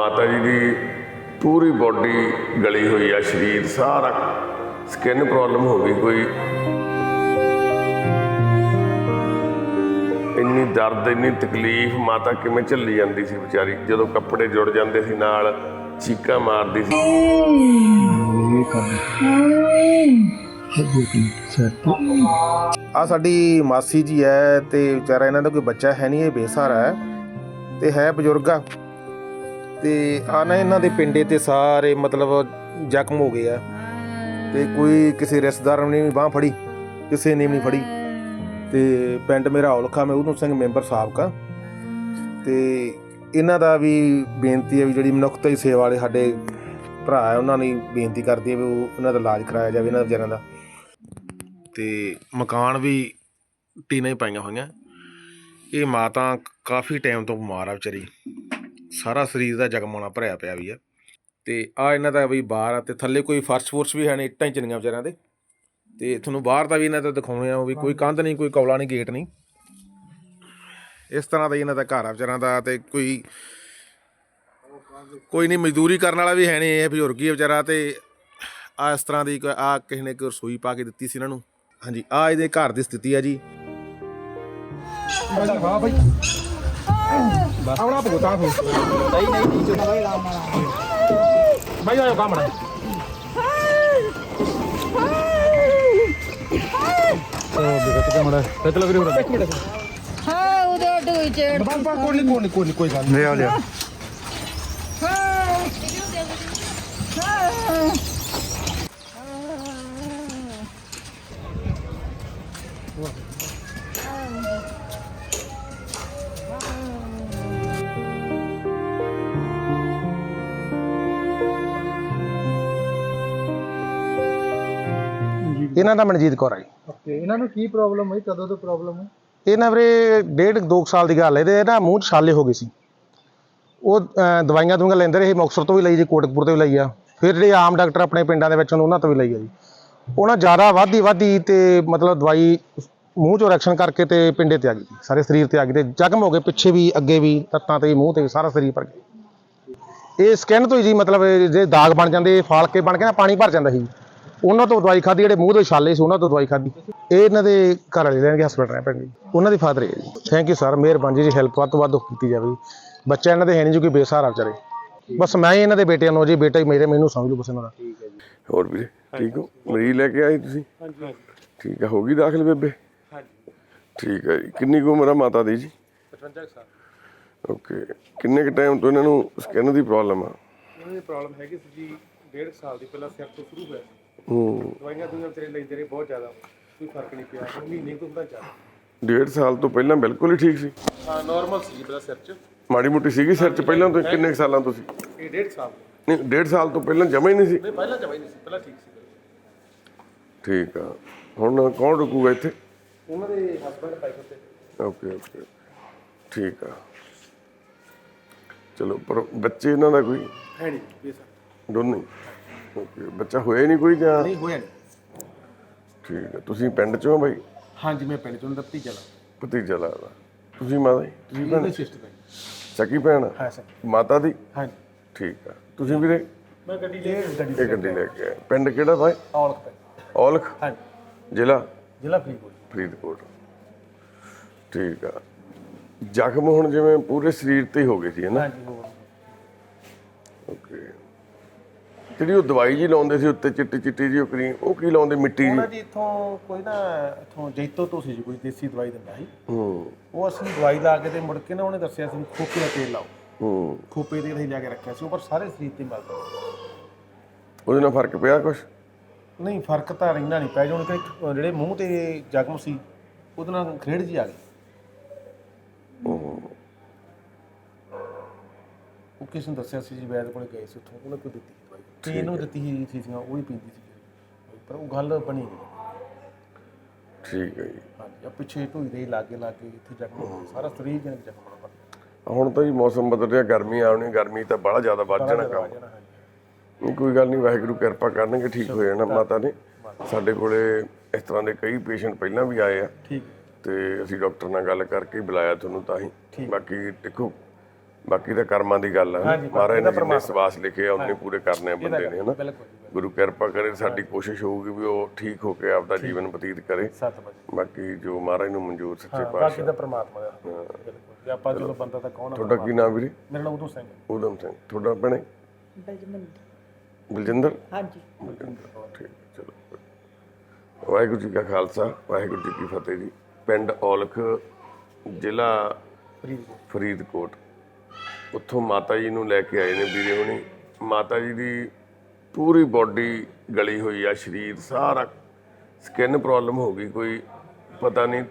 ਮਾਤਾ ਜੀ ਦੀ ਪੂਰੀ ਬਾਡੀ ਗਲੀ ਹੋਈ ਆ, ਸਰੀਰ ਸਾਰਾ ਸਕਿਨ ਪ੍ਰੋਬਲਮ ਹੋ ਗਈ ਕੋਈ। ਇੰਨੀ ਦਰਦ, ਇੰਨੀ ਤਕਲੀਫ ਮਾਤਾ ਕਿਵੇਂ ਝੱਲੀ ਜਾਂਦੀ ਸੀ ਵਿਚਾਰੀ? ਜਦੋਂ ਕੱਪੜੇ ਜੁੜ ਜਾਂਦੇ ਸੀ ਨਾਲ, ਚੀਕਾਂ ਮਾਰਦੀ ਸੀ। ਆ ਸਾਡੀ ਮਾਸੀ ਜੀ ਹੈ ਤੇ ਵਿਚਾਰਾ ਇਹਨਾਂ ਦਾ ਕੋਈ ਬੱਚਾ ਹੈ ਨਹੀਂ, ਇਹ ਬੇਸਹਾਰਾ ਹੈ ਤੇ ਹੈ ਬਜ਼ੁਰਗ ਆ। ਤੇ ਆ ਨਾ ਇਹਨਾਂ ਦੇ ਪਿੰਡੇ ਤੇ ਸਾਰੇ ਮਤਲਬ ਜ਼ਖਮ ਹੋ ਗਏ ਆ। ਤੇ ਕੋਈ ਕਿਸੇ ਰਿਸ਼ਤੇਦਾਰ ਨੇ ਵੀ ਬਾਹ ਫੜੀ, ਕਿਸੇ ਨੇ ਵੀ ਨਹੀਂ ਫੜੀ। ਤੇ ਪਿੰਡ ਮੇਰਾ ਔਲਖਾ, ਮੈਂ ਉਦੋਂ ਸਿੰਘ ਮੈਂਬਰ ਸਾਬਕਾ। ਤੇ ਇਹਨਾਂ ਦਾ ਵੀ ਬੇਨਤੀ ਹੈ ਵੀ ਜਿਹੜੀ ਮਨੁੱਖਤਾ ਦੀ ਸੇਵਾ ਵਾਲੇ ਸਾਡੇ ਭਰਾ ਹੈ, ਉਹਨਾਂ ਨੇ ਬੇਨਤੀ ਕਰਦੀ ਹੈ ਵੀ ਉਹ ਇਹਨਾਂ ਦਾ ਇਲਾਜ ਕਰਾਇਆ ਜਾਵੇ, ਇਹਨਾਂ ਵਿਚਾਰਿਆਂ ਦਾ। ਤੇ ਮਕਾਨ ਵੀ ਟੀਨਾਂ ਹੀ ਪਾਈਆਂ ਹੋਈਆਂ। ਇਹ ਮਾਤਾ ਕਾਫੀ ਟਾਈਮ ਤੋਂ ਬਿਮਾਰ ਆ ਵਿਚਾਰੀ। ਸਾਰਾ ਸਰੀਰ ਦਾ ਜਗਮਾਣਾ ਭਰਿਆ ਪਿਆ ਵੀ ਆ। ਤੇ ਆ ਇਹਨਾਂ ਦਾ ਵੀ ਬਾਹਰ ਆ ਤੇ ਥੱਲੇ ਕੋਈ ਫਰਸ਼ ਫੁਰਸ਼ ਵੀ ਹੈ ਨਹੀਂ ਇੱਟਾਂ ਹੀ ਚਨੀਆਂ ਵਿਚਾਰਿਆਂ ਦੇ। ਤੇ ਤੁਹਾਨੂੰ ਬਾਹਰ ਦਾ ਵੀ ਇਹਨਾਂ ਦਾ ਦਿਖਾਉਣੇ ਆ ਉਹ ਵੀ ਕੋਈ ਕੰਧ ਨਹੀਂ ਕੋਈ ਕੌਲਾ ਨਹੀਂ ਗੇਟ ਨਹੀਂ। ਇਸ ਤਰ੍ਹਾਂ ਦਾ ਹੀ ਇਹਨਾਂ ਦਾ ਘਰ ਆ ਵਿਚਾਰਿਆਂ ਦਾ ਤੇ ਕੋਈ ਕੋਈ ਨਹੀਂ ਮਜ਼ਦੂਰੀ ਕਰਨ ਵਾਲਾ ਵੀ ਹੈ ਨਹੀਂ ਇਹ ਬਜ਼ੁਰਗ ਹੀ ਆ ਵਿਚਾਰਾ ਤੇ ਆ ਇਸ ਤਰ੍ਹਾਂ ਦੀ ਆ ਕਿਸੇ ਨੇ ਕੋਈ ਰਸੋਈ ਪਾ ਕੇ ਦਿੱਤੀ ਸੀ ਇਹਨਾਂ ਨੂੰ। ਹਾਂਜੀ ਆ ਇਹਦੇ ਘਰ ਦੀ ਸਥਿਤੀ ਆ ਜੀ। ਆਉਣਾ ਭੁਗਤਾ ਫੋ ਨਹੀਂ ਨਹੀਂ ਨਹੀਂ ਚੁੱਪ ਬਈ ਆਰਾਮ ਨਾਲ ਬਈ ਆਇਓ ਕੰਮ ਹਾਂ ਉਹਦੇ। ਅੱਡ ਹੋਈ ਚੇੜ ਬਾਬਾ ਕੋਈ ਨਹੀਂ ਕੋਈ ਨਹੀਂ ਕੋਈ ਨਹੀਂ ਕੋਈ ਗੱਲ ਨਹੀਂ ਲਿਆ ਲਿਆ। ਇਹਨਾਂ ਦਾ ਮਨਜੀਤ ਕੌਰ ਆ ਜੀ। ਓਕੇ ਇਹਨਾਂ ਨੂੰ ਕੀ ਪ੍ਰੋਬਲਮ ਹੋਈ? ਕਦੋਂ ਤੋਂ ਪ੍ਰੋਬਲਮ ਹੈ? ਇਹ ਨਾ ਵੀਰੇ ਡੇਢ ਦੋ ਕੁ ਸਾਲ ਦੀ ਗੱਲ ਹੈ। ਇਹਦੇ ਨਾ ਮੂੰਹ 'ਚ ਛਾਲੇ ਹੋ ਗਏ ਸੀ। ਉਹ ਦਵਾਈਆਂ ਦਵਾਈਆਂ ਲੈਂਦੇ ਰਹੇ ਮੁਕਤਸਰ ਤੋਂ ਵੀ ਲਈ ਜੀ ਕੋਟਕਪੁਰ ਤੋਂ ਵੀ ਲਈ ਆ। ਫਿਰ ਜਿਹੜੇ ਆਮ ਡਾਕਟਰ ਆਪਣੇ ਪਿੰਡਾਂ ਦੇ ਵਿੱਚ ਉਹਨਾਂ ਤੋਂ ਵੀ ਲਈ ਆ ਜੀ। ਉਹਨਾਂ ਜ਼ਿਆਦਾ ਵਾਧੀ ਵਾਧੀ ਤੇ ਮਤਲਬ ਦਵਾਈ ਮੂੰਹ 'ਚੋਂ ਰਿਐਕਸ਼ਨ ਕਰਕੇ ਤੇ ਪਿੰਡੇ ਤੇ ਆ ਗਈ ਸਾਰੇ ਸਰੀਰ ਤੇ ਆ ਗਈ ਤੇ ਜ਼ਖਮ ਹੋ ਗਏ ਪਿੱਛੇ ਵੀ ਅੱਗੇ ਵੀ ਤੱਤਾਂ ਤੇ ਮੂੰਹ ਤੇ ਵੀ, ਸਾਰਾ ਸਰੀਰ ਭਰ ਗਿਆ। ਇਹ ਸਕਿਨ ਤੋਂ ਹੀ ਜੀ ਮਤਲਬ ਜੇ ਦਾਗ ਬਣ ਜਾਂਦੇ ਫਾਲਕੇ ਬਣ ਕੇ ਨਾ ਪਾਣੀ ਭਰ ਜਾਂਦਾ ਸੀ। ਉਹਨਾਂ ਤੋਂ ਦਵਾਈ ਖਾਦੀ ਜਿਹੜੇ ਮੂੰਹ ਦੇ ਛਾਲੇ ਸੀ ਉਹਨਾਂ ਤੋਂ ਦਵਾਈ ਖਾਦੀ ਇਹ ਇਹਨਾਂ ਦੇ ਘਰ ਵਾਲੇ ਲੈਣਗੇ ਹਸਪੀਟਲ ਰਹਿ ਪੈਣਗੇ। ਉਹਨਾਂ ਦੀ ਫਾਦਰ ਹੈ ਜੀ। ਥੈਂਕ ਯੂ ਸਰ ਮਿਹਰਬਾਨੀ ਜੀ। ਹੈਲਪ ਵੱਧ ਤੋਂ ਵੱਧ ਕੀਤੀ ਜਾਵੇ। ਜੀ। ਬੱਚਾ ਇਹਨਾਂ ਦੇ ਹੈ ਨਹੀਂ ਜੋ ਕਿ ਬੇਸਹਾਰਾ ਵਿਚਾਰੇ। ਬਸ ਮੈਂ ਹੀ ਇਹਨਾਂ ਦੇ ਬੇਟਿਆਂ ਨੂੰ ਜੀ ਬੇਟਾ ਹੀ ਮੇਰੇ ਮੈਨੂੰ ਸਮਝ ਲਓ ਬਸ ਇਹਨਾਂ ਦਾ। ਹੋਰ ਵੀਰੇ ਠੀਕ ਹੋ? ਮਰੀਜ਼ ਲੈ ਕੇ ਆਏ ਤੁਸੀਂ? ਹਾਂਜੀ ਠੀਕ ਆ ਹੋ ਗਈ ਦਾਖਲ ਬੇਬੇ? ਹਾਂਜੀ। ਠੀਕ ਹੈ ਜੀ। ਕਿੰਨੀ ਕੁ ਉਮਰ ਮਾਤਾ ਦੀ ਜੀ? 55 ਸਾਲ। ਓਕੇ। ਕਿੰਨੇ ਕੁ ਟਾਈਮ ਤੋਂ ਇਹਨਾਂ ਨੂੰ ਸਕਿਨ ਦੀ ਪ੍ਰੋਬਲਮ ਆ? ਇਹਨਾਂ ਦੀ ਪ੍ਰੋਬਲਮ ਹੈਗੀ ਸੀ ਜੀ ਡੇਢ ਸਾਲ ਦੀ। ਪਹਿਲਾਂ ਸਿਰ ਤੋਂ ਸ਼ੁਰੂ ਹੋਇਆ ਸੀ। ਹੂੰ ਦਵਾਈਆਂ ਦੁਨੀਆਂ ਤੇਰੇ ਲੈਂਦੇ ਰਹੇ ਬਹੁਤ ਜ਼ਿਆਦਾ ਕੋਈ ਫ਼ਰਕ ਨਹੀਂ ਪਿਆ। ਹੁਣ ਮਹੀਨੇ ਤੋਂ ਹੁੰਦਾ ਜ਼ਿਆਦਾ। ਡੇਢ ਸਾਲ ਤੋਂ ਪਹਿਲਾਂ ਬਿਲਕੁਲ ਹੀ ਠੀਕ ਸੀ। ਹਾਂ ਨਾਰਮਲ ਸੀ ਪਹਿਲਾਂ ਸਿਰ 'ਚ। ਮਾੜੀ ਮੋਟੀ ਸੀਗੀ ਸਿਰ 'ਚ। ਪਹਿਲਾਂ ਤੋਂ ਕਿੰਨੇ ਕੁ ਸਾਲਾਂ ਤੋਂ ਸੀ? ਇਹ ਡੇਢ ਸਾਲ। ਨਹੀਂ ਡੇਢ ਸਾਲ ਤੋਂ ਪਹਿਲਾਂ ਜਮਾ ਹੀ ਨਹੀਂ ਸੀ। ਨਹੀਂ ਪਹਿਲਾਂ ਜਮਾਈ ਨਹੀਂ ਸੀ। ਪਹਿਲਾਂ ਠੀਕ ਸੀ। ਠੀਕ ਆ। ਹੁਣ ਕੌਣ ਰੁਕੂਗਾ ਇੱਥੇ? ਉਹਨਾਂ ਦੇ ਹਸਬੰਡ ਪਾਈ ਉੱਤੇ ਓਕੇ ਓਕੇ। ਠੀਕ ਆ। ਚਲੋ ਪਰ ਬੱਚੇ ਇਹਨਾਂ ਦਾ ਕੋਈ ਹੈ ਨਹੀਂ ਬੇਸਾ ਦੋਨੇ ਓਕੇ ਬੱਚਾ ਹੋਇਆ ਹੀ ਨਹੀਂ ਕੋਈ ਜਾਂ? ਨਹੀਂ ਹੋਇਆ ਨਹੀਂ। ਠੀਕ ਆ ਤੁਸੀਂ ਪਿੰਡ ਚੋਂ ਹੋ ਬਾਈ? ਹਾਂਜੀ ਮੈਂ ਪਿੰਡ ਚੋਂ ਦਾ ਭਤੀਜਾ ਲਾ ਭਤੀਜਾ ਲੱਗਦਾ ਤੁਸੀਂ ਮਾਤਾ ਜੀ? ਤੁਸੀਂ ਭੈਣ? ਇਹਦੀ ਸਿਸਟਰ ਹੈ ਸਕੀ ਭੈਣ? ਹਾਂ ਸਰ ਮਾਤਾ ਦੀ? ਹਾਂਜੀ। ਠੀਕ ਆ। ਤੁਸੀਂ ਵੀਰੇ? ਮੈਂ ਗੱਡੀ ਲੈ ਗੱਡੀ ਇਹ ਗੱਡੀ ਲੈ ਕੇ ਆਏ ਪਿੰਡ ਕਿਹੜਾ ਭਾਈ ਔਲਖ ਪੈ ਔਲਖ? ਹਾਂਜੀ। ਜ਼ਿਲ੍ਹਾ? ਜ਼ਿਲ੍ਹਾ ਫਰੀਦਕੋਟ। ਫਰੀਦਕੋਟ। ਠੀਕ ਆ। ਜ਼ਖਮ ਹੁਣ ਜਿਵੇਂ ਪੂਰੇ ਸਰੀਰ ਤੇ ਹੀ ਹੋ ਗਏ ਸੀ ਹੈ ਨਾ? ਹਾਂਜੀ ਹੋਰ ਓਕੇ। ਜਿਹੜੀ ਉਹ ਦਵਾਈ ਜੀ ਲਾਉਂਦੇ ਸੀ ਉੱਤੇ ਚਿੱਟੀ ਚਿੱਟੀ ਜੀ ਉਹ ਕਰੀਮ ਉਹ ਕੀ ਲਾਉਂਦੇ ਮਿੱਟੀ ਜੀ? ਉਹਨਾਂ ਜੀ ਇੱਥੋਂ ਕੋਈ ਨਾ ਇੱਥੋਂ ਜੈਤੋ ਤੋਂ ਸੀ ਜੀ ਕੋਈ ਦੇਸੀ ਦਵਾਈ ਦਿੰਦਾ ਸੀ। ਹੂੰ। ਉਹ ਅਸੀਂ ਦਵਾਈ ਲਾ ਕੇ ਤੇ ਮੁੜ ਕੇ ਨਾ ਉਹਨੇ ਦੱਸਿਆ ਸੀ ਵੀ ਖੋਪੇ ਦਾ ਤੇਲ ਲਾਓ। ਹੂੰ। ਖੋਪੇ ਦੇ ਅਸੀਂ ਲਿਆ ਕੇ ਰੱਖਿਆ ਸੀ ਉਹ ਪਰ ਸਾਰੇ ਸਰੀਰ ਤੇ ਮਲਦਾ ਉਹਦੇ ਨਾਲ ਫ਼ਰਕ ਪਿਆ ਕੁਛ? ਨਹੀਂ ਫ਼ਰਕ ਤਾਂ ਰਹਿਣਾ ਨਹੀਂ ਪੈ ਜਾਣ ਕਿ ਜਿਹੜੇ ਮੂੰਹ ਤੇ ਜ਼ਖਮ ਸੀ ਉਹਦੇ ਨਾਲ ਖੇੜ ਜੀ ਆ ਗਈ। ਉਹ ਕਿਸ ਨੂੰ ਦੱਸਿਆ ਸੀ ਜੀ ਵੈਦ ਕੋਲੇ ਗਏ ਸੀ ਉੱਥੋਂ ਉਹਨੇ ਕੋਈ ਦਿੱਤੀ ਦਵਾਈ। ਤੇ ਇਹਨੂੰ ਦਿੱਤੀ ਸੀ ਸੀਸੀਆਂ ਉਹ ਹੀ ਪੀਂਦੀ ਸੀ ਪਰ ਉਹ ਗੱਲ ਬਣੀ ਨਹੀਂ। ਠੀਕ ਹੈ ਜੀ। ਹਾਂਜੀ ਆ ਪਿੱਛੇ ਢੋਈ ਦੇ ਲਾਗੇ ਲਾਗੇ ਇੱਥੇ ਜ਼ਖਮ। ਸਾਰਾ ਸਰੀਰ ਜਨ ਜ਼ਖਮ ਬਣਾ ਹੁਣ ਤਾਂ ਜੀ ਮੌਸਮ ਬਦਲ ਰਿਹਾ ਗਰਮੀ ਆਉਣੀ ਗਰਮੀ ਤਾਂ ਬੜਾ ਜ਼ਿਆਦਾ ਵੱਧ ਜਾਣਾ ਕੰਮ। ਜਾਣਾ ਹਾਂਜੀ। ਨਹੀਂ ਕੋਈ ਗੱਲ ਨਹੀਂ ਵਾਹਿਗੁਰੂ ਕਿਰਪਾ ਕਰਨਗੇ ਠੀਕ ਹੋ ਜਾਣਾ ਮਾਤਾ ਨੇ। ਸਾਡੇ ਕੋਲੇ ਇਸ ਤਰ੍ਹਾਂ ਦੇ ਕਈ ਪੇਸ਼ੈਂਟ ਪਹਿਲਾਂ ਵੀ ਆਏ ਆ। ਠੀਕ ਤੇ ਅਸੀਂ ਡਾਕਟਰ ਨਾਲ ਗੱਲ ਕਰਕੇ ਬੁਲਾਇਆ ਤੁਹਾਨੂੰ ਤਾਂ ਹੀ। ਬਾਕੀ ਦੇਖੋ ਬਾਕੀ ਤਾਂ ਕਰਮਾਂ ਦੀ ਗੱਲ ਆ। ਮਹਾਰਾਜ ਨੇ ਜਿੰਨੇ ਸਵਾਸ ਲਿਖੇ ਆ ਉਹਨੇ ਪੂਰੇ ਕਰਨੇ ਆ ਬੰਦੇ ਨੇ ਹਨਾ? ਗੁਰੂ ਕਿਰਪਾ ਕਰੇ ਸਾਡੀ ਕੋਸ਼ਿਸ਼ ਹੋਊਗੀ ਵੀ ਉਹ ਠੀਕ ਹੋ ਕੇ ਆਪਦਾ ਜੀਵਨ ਬਤੀਤ ਕਰੇ। ਬਾਕੀ ਜੋ ਮਹਾਰਾਜ ਨੂੰ ਮਨਜ਼ੂਰ ਸੱਚੇ ਬਾਕੀ ਪਾਤਸ਼ਾਹ। ਤਾਂ ਪ੍ਰਮਾਤਮਾ ਦਾ। ਬਿਲਕੁਲ। ਜੇ ਆਪਾਂ ਜਦੋਂ ਬੰਦਾ ਤਾਂ ਕੌਣ ਆ ਤੁਹਾਡਾ ਕੀ ਨਾਮ ਵੀਰੇ? ਮੇਰਾ ਨਾਮ ਉਦੋਂ ਸਿੰਘ ਹੈ। ਉਦਮ ਸਿੰਘ। ਤੁਹਾਡਾ ਭੈਣੇ? ਬਲਜਿੰਦਰ। ਹਾਂਜੀ। ਠੀਕ ਚਲੋ। ਵਾਹਿਗੁਰੂ ਜੀ ਕਾ ਖਾਲਸਾ ਵਾਹਿਗੁਰੂ ਜੀ ਕੀ ਫਤਿਹ ਜੀ। ਪਿੰਡ ਔਲਖ ਜ਼ਿਲ੍ਹਾ ਫਰੀਦਕੋਟ। ਫਰੀਦਕੋਟ। ਉੱਥੋਂ ਮਾਤਾ ਜੀ ਨੂੰ ਲੈ ਕੇ ਆਏ ਨੇ ਵੀਰੇ ਹੁਣੀ। ਮਾਤਾ ਜੀ ਦੀ ਪੂਰੀ ਬਾਡੀ ਗਲੀ ਹੋਈ ਆ, ਸਰੀਰ ਸਾਰਾ ਸਕਿਨ ਪ੍ਰੋਬਲਮ ਹੋ ਗਈ ਕੋਈ, ਪਤਾ ਨਹੀਂ।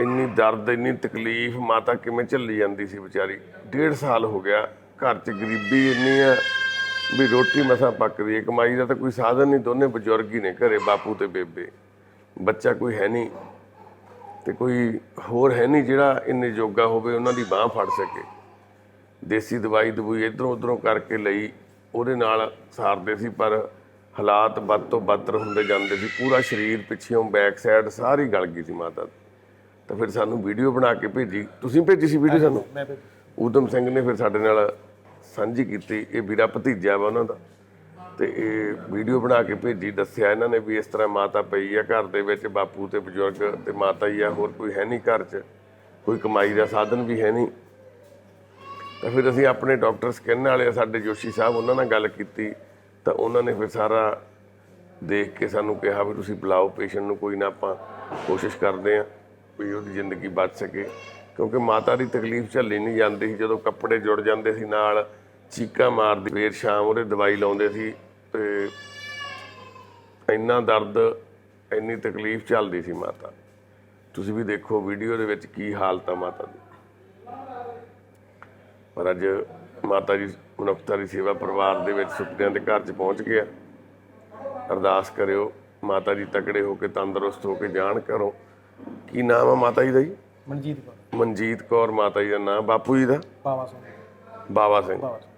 ਇੰਨੀ ਦਰਦ, ਇੰਨੀ ਤਕਲੀਫ, ਮਾਤਾ ਕਿਵੇਂ ਝੱਲੀ ਜਾਂਦੀ ਸੀ ਵਿਚਾਰੀ। ਡੇਢ ਸਾਲ ਹੋ ਗਿਆ, ਘਰ 'ਚ ਗਰੀਬੀ ਇੰਨੀ ਆ ਵੀ ਰੋਟੀ ਮਸਾਂ ਪੱਕਦੀ ਹੈ। ਕਮਾਈ ਦਾ ਤਾਂ ਕੋਈ ਸਾਧਨ ਨਹੀਂ, ਦੋਨੇ ਬਜ਼ੁਰਗ ਹੀ ਨੇ ਘਰੇ, ਬਾਪੂ ਤੇ ਬੇਬੇ। ਬੱਚਾ ਕੋਈ ਹੈ ਨਹੀਂ। ਤੇ ਕੋਈ ਹੋਰ ਹੈ ਨਹੀਂ ਜਿਹੜਾ ਇੰਨੇ ਜੋਗਾ ਹੋਵੇ ਉਹਨਾਂ ਦੀ ਬਾਹ ਫੜ ਸਕੇ। ਦੇਸੀ ਦਵਾਈ ਦਵਾਈ ਇਧਰੋਂ ਉਧਰੋਂ ਕਰਕੇ ਲਈ ਉਹਦੇ ਨਾਲ ਸਾਰਦੇ ਸੀ ਪਰ ਹਾਲਾਤ ਵੱਧ ਤੋਂ ਬੱਤਰ ਹੁੰਦੇ ਜਾਂਦੇ ਸੀ। ਪੂਰਾ ਸਰੀਰ ਪਿੱਛੇੋਂ ਬੈਕ ਸਾਈਡ ਸਾਰੀ ਗਲ ਗਈ ਸੀ ਮਾਤਾ ਦੀ। ਤਾਂ ਫਿਰ ਸਾਨੂੰ ਵੀਡੀਓ ਬਣਾ ਕੇ ਭੇਜੀ। ਤੁਸੀਂ ਭੇਜੀ ਸੀ ਵੀਡੀਓ ਸਾਨੂੰ? ਮੈਂ ਫਿਰ ਊਧਮ ਸਿੰਘ ਨੇ ਫਿਰ ਸਾਡੇ ਨਾਲ ਸਾਂਝੀ ਕੀਤੀ ਇਹ ਵੀਰਾ ਭਤੀਜਾ ਵਾ ਉਹਨਾਂ ਦਾ। ਤੇ ਇਹ ਵੀਡੀਓ ਬਣਾ ਕੇ ਭੇਜੀ, ਦੱਸਿਆ ਇਹਨਾਂ ਨੇ ਵੀ ਇਸ ਤਰ੍ਹਾਂ ਮਾਤਾ ਪਈ ਆ ਘਰ ਦੇ ਵਿੱਚ, ਬਾਪੂ ਤੇ ਬਜ਼ੁਰਗ ਤੇ ਮਾਤਾ ਹੀ ਆ, ਹੋਰ ਕੋਈ ਹੈ ਨਹੀਂ ਘਰ 'ਚ, ਕੋਈ ਕਮਾਈ ਦਾ ਸਾਧਨ ਵੀ ਹੈ ਨਹੀਂ। ਤਾਂ ਫਿਰ ਅਸੀਂ ਆਪਣੇ ਡਾਕਟਰ ਸਕਿਨ ਵਾਲੇ ਆ, ਸਾਡੇ ਜੋਸ਼ੀ ਸਾਹਿਬ ਉਹਨਾਂ ਨਾਲ ਗੱਲ ਕੀਤੀ, ਤਾਂ ਉਹਨਾਂ ਨੇ ਫਿਰ ਸਾਰਾ ਦੇਖ ਕੇ ਸਾਨੂੰ ਕਿਹਾ ਵੀ ਤੁਸੀਂ ਬੁਲਾਓ ਪੇਸ਼ੈਂਟ ਨੂੰ, ਕੋਈ ਨਾ ਆਪਾਂ ਕੋਸ਼ਿਸ਼ ਕਰਦੇ ਆ ਵੀ ਉਹਦੀ ਜ਼ਿੰਦਗੀ ਬਚ ਸਕੇ, ਕਿਉਂਕਿ ਮਾਤਾ ਦੀ ਤਕਲੀਫ ਝੱਲੀ ਨਹੀਂ ਜਾਂਦੀ ਸੀ, ਜਦੋਂ ਕੱਪੜੇ ਜੁੜ ਜਾਂਦੇ ਸੀ ਨਾਲ ਚੀਕਾਂ ਮਾਰਦੀ ਫੇਰ ਸ਼ਾਮ ਉਹਦੇ ਦਵਾਈ ਲਾਉਂਦੇ ਸੀ ਤੇ ਇੰਨਾ ਦਰਦ ਇੰਨੀ ਤਕਲੀਫ ਚੱਲਦੀ ਸੀ ਮਾਤਾ। ਤੁਸੀਂ ਵੀ ਦੇਖੋ ਵੀਡੀਓ ਦੇ ਵਿੱਚ ਕੀ ਹਾਲਤ ਆ ਮਾਤਾ ਦੀ। ਪਰ ਅੱਜ ਮਾਤਾ ਜੀ ਮਨੁੱਖਤਾ ਦੀ ਸੇਵਾ ਪਰਿਵਾਰ ਦੇ ਵਿੱਚ ਸੁਪਨਿਆਂ ਦੇ ਘਰ 'ਚ ਪਹੁੰਚ ਗਿਆ ਅਰਦਾਸ ਕਰਿਓ ਮਾਤਾ ਜੀ ਤਕੜੇ ਹੋ ਕੇ ਤੰਦਰੁਸਤ ਹੋ ਕੇ ਜਾਣ ਕਰੋ ਕੀ ਨਾਮ ਆ ਮਾਤਾ ਜੀ ਦਾ ਜੀ? ਮਨਜੀਤ ਕੌਰ। ਮਨਜੀਤ ਕੌਰ ਮਾਤਾ ਜੀ ਦਾ ਨਾਮ ਬਾਪੂ ਜੀ ਦਾ? ਬਾਵਾ ਸਿੰਘ। ਬਾਵਾ ਸਿੰਘ। ਬਾਵਾ ਸਿੰਘ।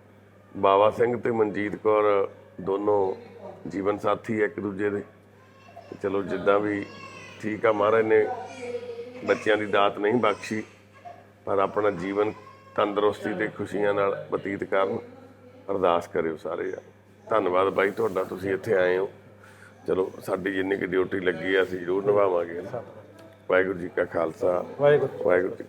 ਬਾਵਾ ਸਿੰਘ ਤੇ ਮਨਜੀਤ ਕੌਰ ਦੋਨੋਂ ਜੀਵਨ ਸਾਥੀ ਇੱਕ ਦੂਜੇ ਦੇ। ਚਲੋ ਜਿੱਦਾਂ ਵੀ ਠੀਕ ਆ ਮਹਾਰਾਜ ਨੇ ਬੱਚਿਆਂ ਦੀ ਦਾਤ ਨਹੀਂ ਬਖਸ਼ੀ ਪਰ ਆਪਣਾ ਜੀਵਨ ਤੰਦਰੁਸਤੀ ਤੇ ਖੁਸ਼ੀਆਂ ਨਾਲ ਬਤੀਤ ਕਰਨ ਅਰਦਾਸ ਕਰਿਓ ਸਾਰੇ ਆ ਧੰਨਵਾਦ ਬਾਈ ਤੁਹਾਡਾ ਤੁਸੀਂ ਇੱਥੇ ਆਏ ਹੋ। ਚਲੋ ਸਾਡੀ ਜਿੰਨੀ ਕਿ ਡਿਊਟੀ ਲੱਗੀ ਆ ਅਸੀਂ ਜ਼ਰੂਰ ਨਿਭਾਵਾਂਗੇ। ਵਾਹਿਗੁਰੂ ਜੀ ਕਾ ਖਾਲਸਾ ਵਾਹਿਗੁਰੂ। ਵਾਹਿਗੁਰੂ ਜੀ